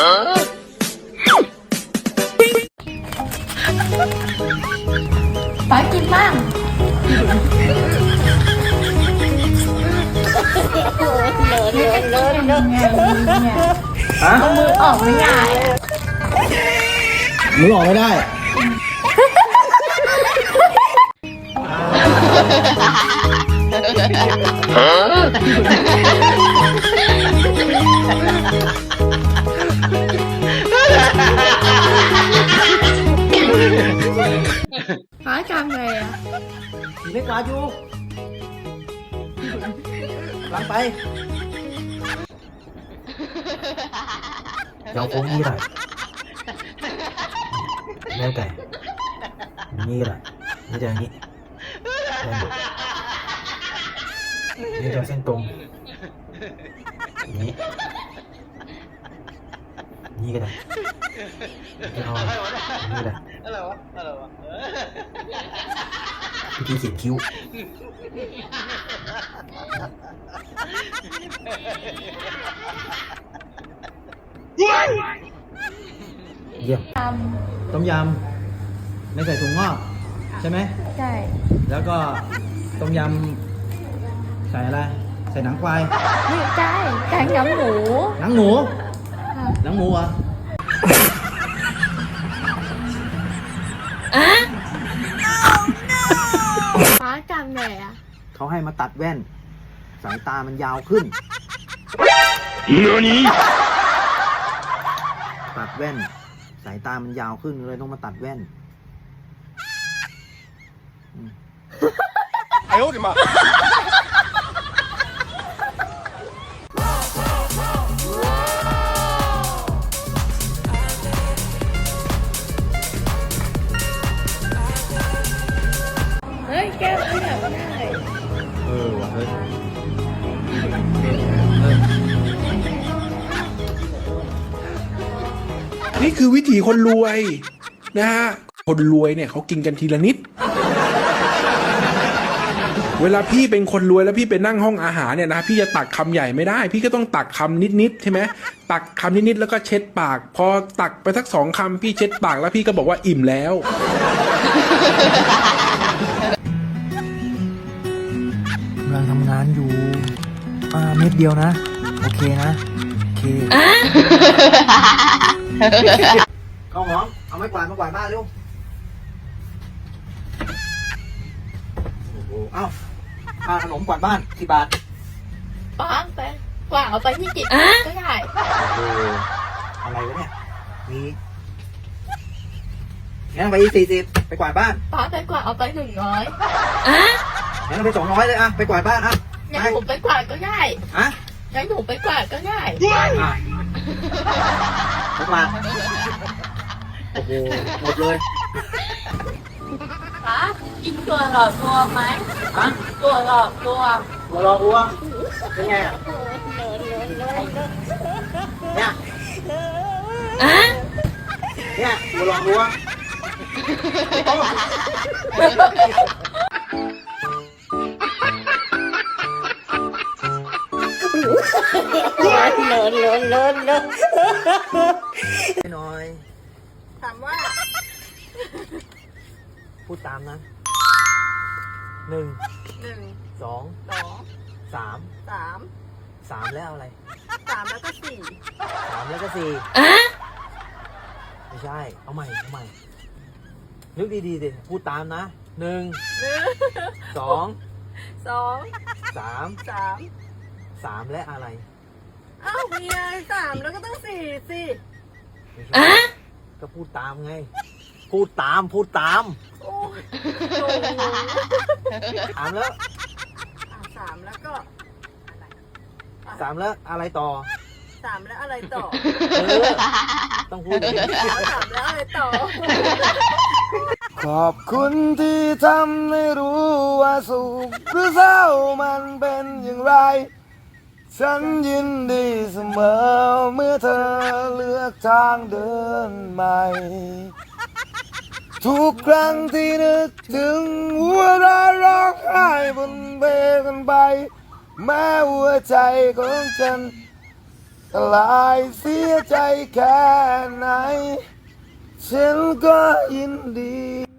ป้ากินบ้างฮะมือออกไม่ได้มือออกไม่ได้ป้ ไม่กวาดอยู่หลังไปเราคงนี่ได้แล้วแต่นี่ก็ได้นี่จะอย่างนี้นี่จะเส้นตรงนี้นี่ก็ได้นี่ก็ได้ อะไรวะอะไรวะวิธีเขียนคิ้วเยี่ยมจต้มยำไม่ใส่ถุงงอกใช่ไหมำใช่แล้วก็ต้มยำใส่อะไร ใส่หนังควาย ไม่ใช่แกงน้ำหมูหนังหมู ค่ะหนังหมูเหรอะ ไหนอะเขาให้มาตัดแว่น สายตามันยาวขึ้นเนื้อนี้ตัดแว่น สายตามันยาวขึ้นเลยต้องมาตัดแว่นไอ้โอ้ยมา ก้วไม่อยเออว่ะเฮ้ยนี่คือวิถีคนรวยนะฮะ คนรวยเนี่ยเขากินกันทีละนิด เวลาพี่เป็นคนรวยแล้วพี่ไปนั่งห้องอาหารเนี่ยนะพี่จะตักคำใหญ่ไม่ได้ พี่ก็ต้องตักคำนิดๆใช่ไหมตักคำนิดๆแล้วก็เช็ดปาก พอตักไปสักสองคำพี่เช็ดปากแล้วพี่ก็บอกว่าอิ่มแล้วำลังทำงานอยู่ อ่าเม็ดเดียวนะ โอเคนะ โอเคข้าวหอมเอาไม้กวาดมากวาดบ้านเร็วโอ้โหเอ้าค่าขนมกวาดบ้านสิบบาทป้าไปกว่างเอาไปที่จิตก็ได้โอ้โหอะไรวะเนี่ยมีงั้นเอาไปสี่สิบไปกวาดบ้านป้าไปกว่างเอาไปหนึ่งร้อย งั้นเอาไปสองร้อยเลยอะไปกวาดบ้านอะงั้นไปหนูไปกวาดก็ได้อะงั้นหนูไปกวาดก็ได้อะไปกวาดโอ้โหหมดเลยป้ากินตัวหลอกตัวไหมฮะตัวหลอกตัวหัวรอวัวเป็นไงอะเนี่ยเนี่ยหัวรอวั วหน่อย ถามว่า พูดตามนะหนึ่งหนึ่งสองสองสามสามสามแล้วอะไรสามแล้วก็สี่สามแล้วก็สี่ไม่ใช่ เอาใหม่เอาใหม่นึกดีๆดิพูดตามนะหนึ่งหนึ่งสองสองสามสาม สามและอะไรอ้าวเมียสามแล้วก็ต้องสี่สิไม่ใช่ก็พูดตามไง พูดตามพูดตามโอ้ยถามแล้วอะสามแล้วก็สามแล้วอะไรต่อ สามแล้วอะไรต่อเออ ต้องพูดอย่างนี้ สามแล้วอะไรต่อ ขอบคุณที่ทำให้รู้ว่าสุขหรือเศร้ามันเป็นอย่างไร ฉันยินดีเสมอเมื่อเธอเลือกทางเดินใหม่ ทุกครั้งที่นึกถึงหัวเราะร้องไห้บนเบกันไป แม้หัวใจของฉันลายเสียใจแค่ไหน ฉันก็ยินดี